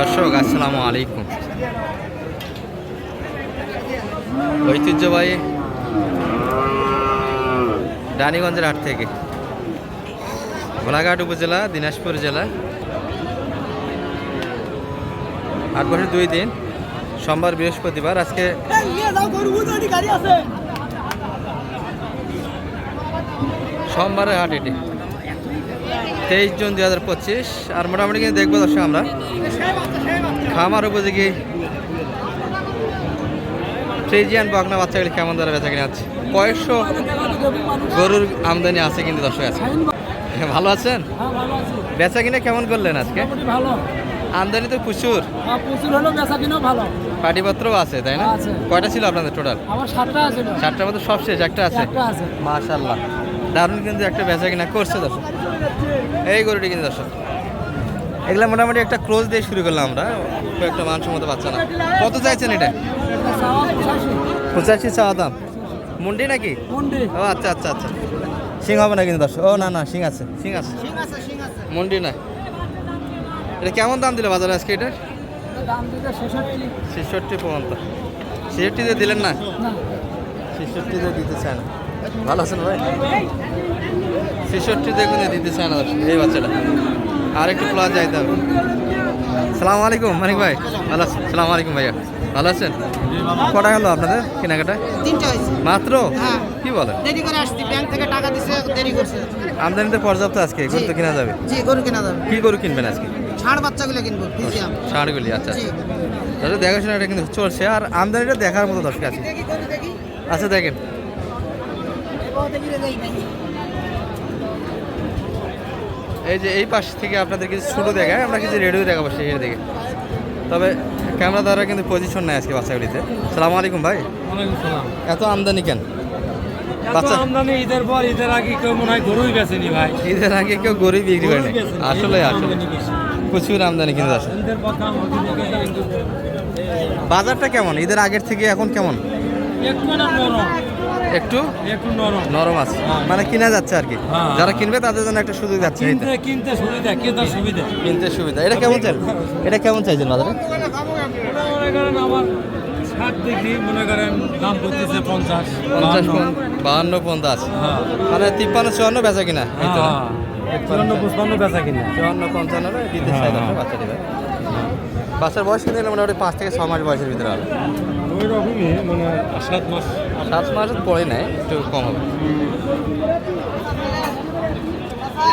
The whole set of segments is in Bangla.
দর্শক, আসসালামু আলাইকুম। ঐতিহ্যবাহী রানীগঞ্জের হাট থেকে। গোলাঘাট উপজেলা, দিনাজপুর জেলা। আট বছর দুই দিন, সোমবার, বৃহস্পতিবার। আজকে সোমবারের হাট এটি। তেইশ জুন দুই হাজার পঁচিশ। আর মোটামুটি কিন্তু দেখব দর্শক আমরা। খামার উপযোগী। ফ্রিজিয়ান বকনা বাচ্চাগুলি কেমন ধরে বেচা কিনে আছে? কয়েকশো গরুর আমদানি আছে কিন্তু দর্শক আছে। ভালো আছেন? বেচা কিনে কেমন করলেন আজকে? ভালো। আমদানি তো প্রচুর। প্রচুর হলো বেচা কিনাও ভালো। পাটিপত্রও আছে তাই না? কয়টা ছিল আপনাদের টোটাল আমার সাতটা আছে চারটার মধ্যে সব শেষ একটা আছে? একটা আছে। মাশাল্লাহ দারুণ কিন্তু একটা বেচা কিনা করছে দর্শক। এই গরুটি কিন্তু দর্শক। এগুলা মোটামুটি একটা ক্লোজ দিয়ে শুরু করলাম আমরা। একটা মানসম্মত বাচ্চা না। কত চাইছেন এটা? পঁচাশি চাওয়া দাম। মুন্ডি নাকি? মন্ডি। ও আচ্ছা আচ্ছা আচ্ছা। সিং হবে না কিন্তু দর্শক। ও না না সিং আছে সিং আছে। মুন্ডি না। এটা কেমন দাম দিলে বাজারে আজকে এটা ছেষট্টি। ছেষট্টি পর্যন্ত। ছেষট্টিতে দিলেন না? না। ছেষট্টিতে দিতে চায় না। ভালো আছেন ভাই? ছেষট্টিতে কিন্তু দিতে চায় না দর্শক, এই বাচ্চাটা। আর একটু প্লাস যাইতে হবে সালাম আলাইকুম মানিক ভাই। ভালো আছেন? সালাম আলাইকুম ভাইয়া। ভালো আছেন? কটা হলো আপনাদের কেনাকাটা মাত্র? হ্যাঁ। কি বলেন? দেরি করে আসছি ব্যাংক থেকে টাকা দিছে দেরি করছে। আমদানিতে পর্যাপ্ত আজকে? গরু তো কেনা যাবে। জি গরু কেনা যাবে। কি গরু কিনবেন আজকে? ষাঁড় বাচ্চাগুলো কিনবো ষাঁড়গুলি আচ্ছা। এটা কিন্তু চলছে আর আমদানিটা দেখার মতো দর্শক আছে। আচ্ছা দেখেন। এই যে এই পাশ থেকে আপনাদের কিছু ছোটো দেখায় আমরা কিছু রেডিও দেখাবো সেই দিকে তবে ক্যামেরা দ্বারা কিন্তু পজিশন নেয় আজকে বাচ্চাগুলিতে। সালাম আলাইকুম ভাই। এত আমদানি কেন? বাচ্চা আমদানি ঈদের পর ঈদের আগে কেউ মনে হয় গরুই বেচেনি ভাই। ঈদের আগে কেউ গরিব বিক্রি করে গরুই বেচেনি। আসলে আসলে। আমদানি প্রচুর কিন্তু একটু বাজারটা কেমন? ঈদের আগের থেকে এখন কেমন? একটু নরম একটু নরম। নরম আছে। হ্যাঁ। মানে কিনা যাচ্ছে আর কি। হ্যাঁ। যারা কিনবে তাদের জন্য একটা সুযোগ যাচ্ছে কিনতে কিনতে সুবিধা ক্রেতার সুবিধা। কিনতে সুবিধা। এটা কেমন চাই? এটা কেমন চাইছেন বাজারে? মনে করেন আমার ষাট দেখি মনে করেন দাম করতেছে পঞ্চাশ পঞ্চাশ বাহান্ন। পঞ্চাশ। হ্যাঁ। মানে তিপ্পান্ন চুয়ান্ন বেচা কিনা? এই তো না? চুয়ান্ন পঁচপান্ন বেচা কিনা। চুয়ান্ন পঞ্চান্ন দিতে চাই। বাচ্চা দিবে বাচ্চার বয়স কিন্তু মোটামুটি পাঁচ থেকে ছ মাস বয়সের ভিতরে হবে। ওই রকমই মানে সাত মাস। সাত মাস পরে নেয় একটু কম হবে।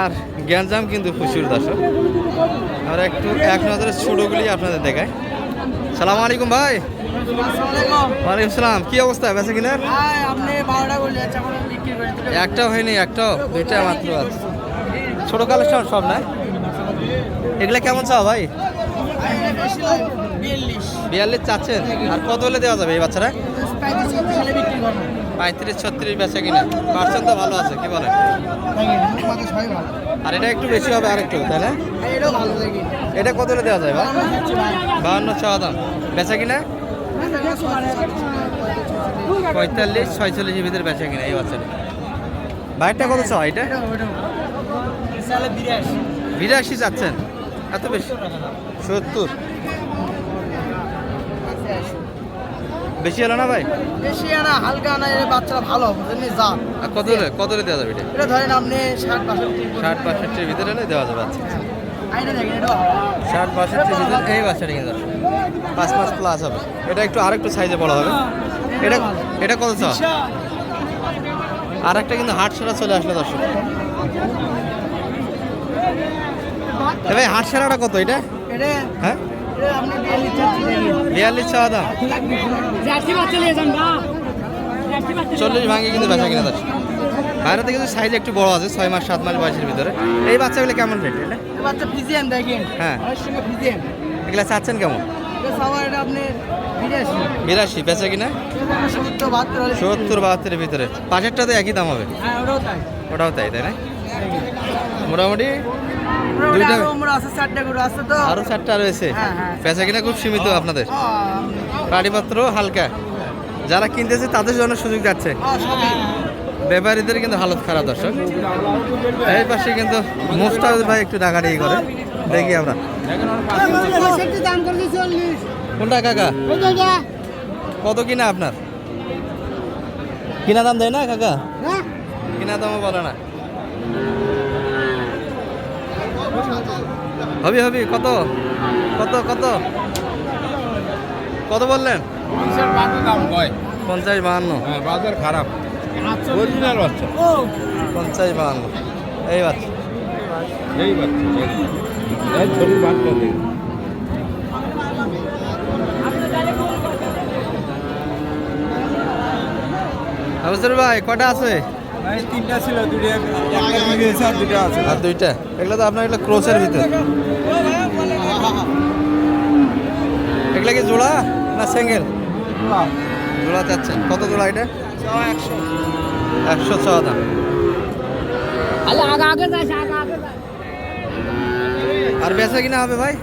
আর গ্যাঞ্জাম কিন্তু প্রচুর দর্শক। আমরা একটু এক নজরে ছোটোগুলি আপনাদের দেখাই। সালাম আলাইকুম ভাই। ওয়ালাইকুম সালাম। কি অবস্থা? বেচা কিনার দিলে একটাও হয়নি একটাও। দুইটা মাত্র আছে। ছোটো কালেকশন সব না? এগুলা কেমন চাও ভাই? বিয়াল্লিশ। বিয়াল্লিশ চাচ্ছেন। আর কত হলে দেওয়া যাবে এই বাচ্চারা পঁয়ত্রিশ, ছত্রিশ বেচা কিনা। পার্সেন্ট তো ভালো আছে, কি ভালো আর এটা একটু বেশি হবে আর একটু তাই না? এটা কত দেওয়া যায় বাহান্ন চাওয়া দাম বেচা কিনা? পঁয়তাল্লিশ, ছয়চল্লিশের ভিতরে বেচা কিনা এই বাচ্চাটা। বাইকটা কত চাওয়া এটা? বিরাশি চাচ্ছেন। এত বেশি? সত্তর। বেশি হলো না ভাই? বেশি আনা হালকা আনা এর বাচ্চারা ভালো বুঝলেন যা। আর কত হলে কত হলে দেওয়া যাবে এটা? এটা ধরেন আপনি ষাট বাষট্টি। ষাট বাষট্টির ভিতরে হলে দেওয়া যাবে আচ্ছা। এটা ষাট বাষট্টির ভিতরে এই বাচ্চাটা কিন্তু। পাঁচ মাস প্লাস হবে। এটা একটু আরেকটু সাইজে বড় হবে। এটা এটা কত চাও? আর একটা কিন্তু হাট সারা চলে আসলো দর্শক। ভাই হাট সারাটা কত এটা? এটা হ্যাঁ? বিয়াল্লিশ চাওয়া দাম। চল্লিশ ভাঙে কিন্তু বেচা কিনা দর্শক বাইরেতে কিন্তু সাইজ একটু বড় আছে ছয় মাস সাত মাস বয়সের ভিতরে। এই বাচ্চাগুলো কেমন রেট এটা? বাচ্চা ফিজিয়ান দেখেন। হ্যাঁ। ওর সঙ্গে ফিজিয়ান। এগুলা চাচ্ছেন কেমন? বিরাশি। বেচা কিনা? সত্তর বাহাত্তরের ভিতরে। পাশেরটা তো একই দাম হবে। হ্যাঁ ওটাও ওটাও তাই তাই না? মোটামুটি দুইটা আছে চারটা গরু আছে তো। আরও চারটা রয়েছে। হ্যাঁ, হ্যাঁ। কিনা খুব সীমিত আপনাদের। ও, গাড়িপত্র হালকা। যারা কিনতেছে তাদের জন্য সুযোগ যাচ্ছে। ব্যাপারীদের কিন্তু হালত খারাপ দর্শক। এই পাশে কিন্তু মোস্তাফিজ ভাই একটু ডাকাডাকি করে। দেখি আমরা। কোনটা কাকা? কত কিনা আপনার? কিনা দাম দেয় না কাকা? কিনা দামও বলে না। হবি হবি কত? কত কত? কত বললেন? পঞ্চাশ বাহান্ন হ্যাঁ বাজার খারাপ। অরিজিনাল বাচ্চা। পঞ্চাশ বাহান্ন। এই বাচ্চা। এই বাচ্চা আবুসর ভাই কটা আছে? তিনটা ছিল একটা আর দুটো আছে। আর দুইটা? এগুলো তো আপনার এগুলো ক্রোসের ভিতর। এগুলো কি জোড়া না সিঙ্গেল? জোড়া। চাচ্ছেন। কত জোড়া এটা? একশো একশো ছ দাম আর বেচা কিনা হবে ভাই?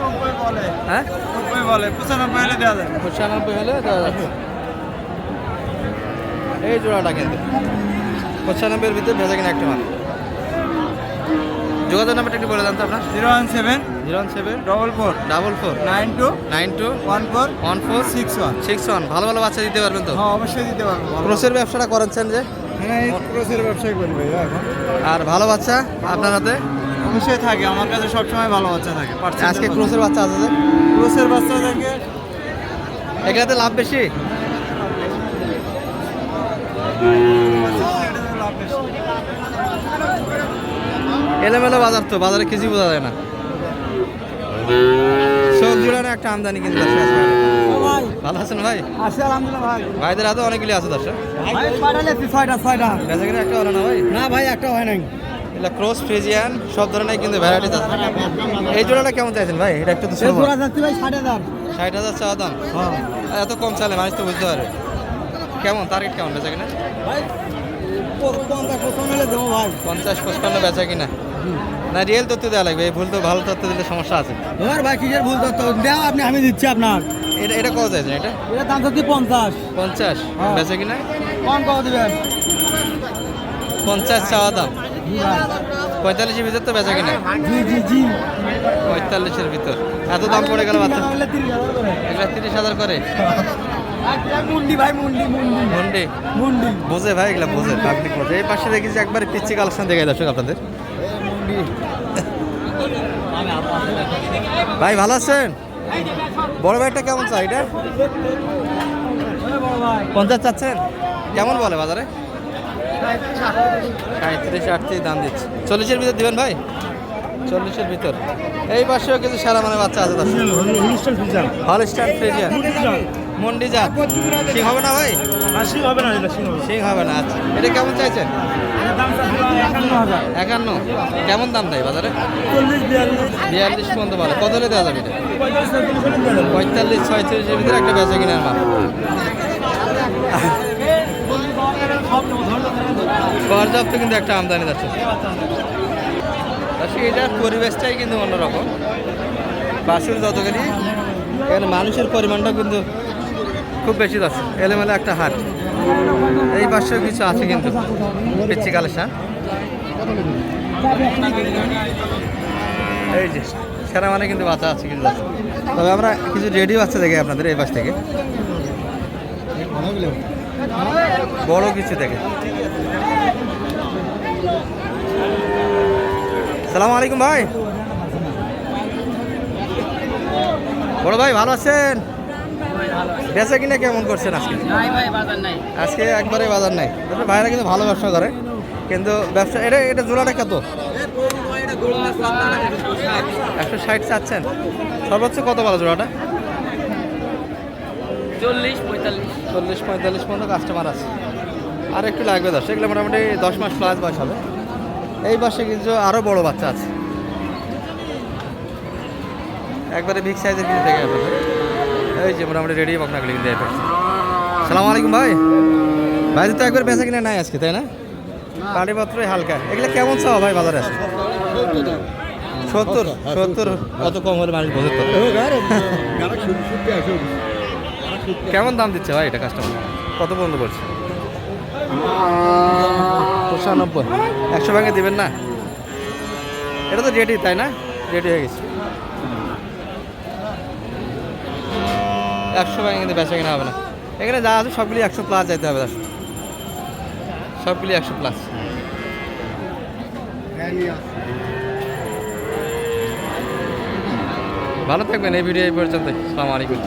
নব্বই বলে। হ্যাঁ? নব্বই বলে পঁচানব্বই হলে দেওয়া যাবে। পঁচানব্বই হলে দেওয়া যাচ্ছে এই জোড়াটা কিন্তু। পঁচানব্বইয়ের ভিতরে ভেজা কিনা একটা মাল যোগাযোগ নাম্বারটা একটু বলে দেন তো আপনার। Zero one seven zero one seven double four double four nine two nine two one four one four six one. Six one. ভালো ভালো বাচ্চা দিতে পারবেন তো? হ্যাঁ অবশ্যই দিতে পারব। ক্রোসের ব্যবসাটা করেছেন যে? হ্যাঁ ক্রোসের ব্যবসায় করি ভাই এখন। আর ভালো বাচ্চা আপনার হাতে? অবশ্যই থাকে আমার কাছে সবসময় ভালো বাচ্চা থাকে আজকে ক্রোসের বাচ্চা আছে ক্রোসের বাচ্চা থাকে। এগুলাতে লাভ বেশি? এলোমেলো বাজার তো বাজারে কিছুই বোঝা যায় না। জুড়ানো একটা আমদানি কিন্তু ভালো আছেন ভাই? ভাইদের হাতে অনেকগুলি আছে দর্শক। একটা হলো না ভাই? না ভাই একটা হয় নাই। এগুলো ক্রস ফ্রিজিয়ান সব ধরনের কিন্তু ভ্যারাইটিস আছে। এই জোড়াটা কেমন চাইছেন ভাই? এটা একটু তো ষাট হাজার। ষাট হাজার চাওয়া দাম। হ্যাঁ। এত কম চালে মানুষ তো বুঝতে পারে কেমন? টার্গেট কেমন বেচা কিনা? পঞ্চাশ পঁচপান্ন বেচা কিনা? না রিয়েল তথ্য দেওয়া লাগবে এই ভুল তো ভালো তথ্য দিলে সমস্যা আছে। এবার ভাই কিসের ভুল করতে দেও আপনি আমি দিচ্ছি আপনার। এটা এটা কত চাইছেন এটা? এটার দাম হচ্ছে পঞ্চাশ। পঞ্চাশ? হ্যাঁ। বেচা কিনা? কম কত দিবেন। পঞ্চাশ চাওয়া দাম? পঁয়তাল্লিশের ভিতর তো বেচা কিনা? জি জি জি। পঁয়তাল্লিশের ভিতর। এত দাম পড়ে গেল বাচ্চা। এগুলা তিরিশ হাজার করে? মুন্ডি ভাই মুন্ডি মুন্ডি। মন্ডি? মুন্ডি। বোঝে ভাই এগুলা বোঝে পাবলিক বোঝে। এই পাশে দেখেছি একবারে পিচ্ছি কালেকশন দেখে দর্শক আপনাদের। ভাই ভালো আছেন? বড় ভাইটা কেমন চাই এটা? পঞ্চাশ চাচ্ছেন? কেমন বলে বাজারে? সাঁত্রিশ আটত্রিশ দাম দিচ্ছে। চল্লিশের ভিতর দিবেন ভাই? চল্লিশের ভিতর। এই পাশেও কিছু সারা মানে বাচ্চা আছে দর্শক। Holstein Friesian. মন্ডি জাত সিং হবে না ভাই? হবে না এটা সিং হবে। না আচ্ছা। এটা কেমন চাইছেন? একান্ন কেমন দাম দেয় বাজারে? বিয়াল্লিশ। পর্যন্ত বলে কত হলে দেওয়া যাবে এটা? পঁয়তাল্লিশ ছয়ত্রিশের ভিতরে একটা বেচা কিনার মাল। পর্যাপ্ত কিন্তু একটা আমদানি যাচ্ছে। আসলে এটার পরিবেশটাই কিন্তু অন্যরকম। বাসুর যতখানি এখানে মানুষের পরিমাণটা কিন্তু খুব বেশি যাচ্ছে এলোমেলো একটা হাট। এই পাশেও কিছু আছে কিন্তু পিচ্ছি কালেকশন। এই যে, সেরা মানে কিন্তু বাচ্চা আছে কিন্তু তবে আমরা কিছু রেডি বাচ্চা দেখে আপনাদের এই পাশ থেকে। বড় কিছু দেখে। সালাম আলাইকুম ভাই। বড় ভাই, ভালো আছেন? বেচা কিনা কেমন করছেন আজকে? আজকে একবারে বাজার নাই। ভাইরা কিন্তু ভালো ব্যবসা করে কিন্তু ব্যবসা এটা এটা জোড়াটা কত? একশো ষাট চাচ্ছেন। সর্বোচ্চ কত ভালো জোড়াটা? চল্লিশ পঁয়তাল্লিশ। চল্লিশ পঁয়তাল্লিশ পর্যন্ত কাস্টমার আছে। আর একটু লাগবে দশ। এগুলো মোটামুটি দশ মাস প্লাস বয়স হবে। এই পাশে কিন্তু আরও বড় বাচ্চা আছে। একবারে বিগ সাইজের কিন্তু দেখে আপনাদের এই যে মোটামুটি রেডি বকনাগুলি কিন্তু এই সালাম আলাইকুম ভাই। ভাই তো একবার বেচা কিনা নাই আজকে তাই না? পানিপত্রই হালকা। এগুলো কেমন চাও ভাই বাজারে? আছে সত্তর সত্তর। কত কম হলে মানুষ বোঝে কেমন দাম দিচ্ছে ভাই এটা কাস্টমার কত পর্যন্ত করছে পঁচানব্বই। একশো ভাঙে দিবেন না? এটা তো রেডি তাই না? রেডি হয়ে গেছে। একশো টাকা কিন্তু বেচা কেনা হবে না। এখানে যা আছে সবগুলি একশো প্লাস যেতে হবে সবগুলি একশো প্লাস ভালো থাকবেন এই ভিডিও এই পর্যন্ত আসসালামু আলাইকুম।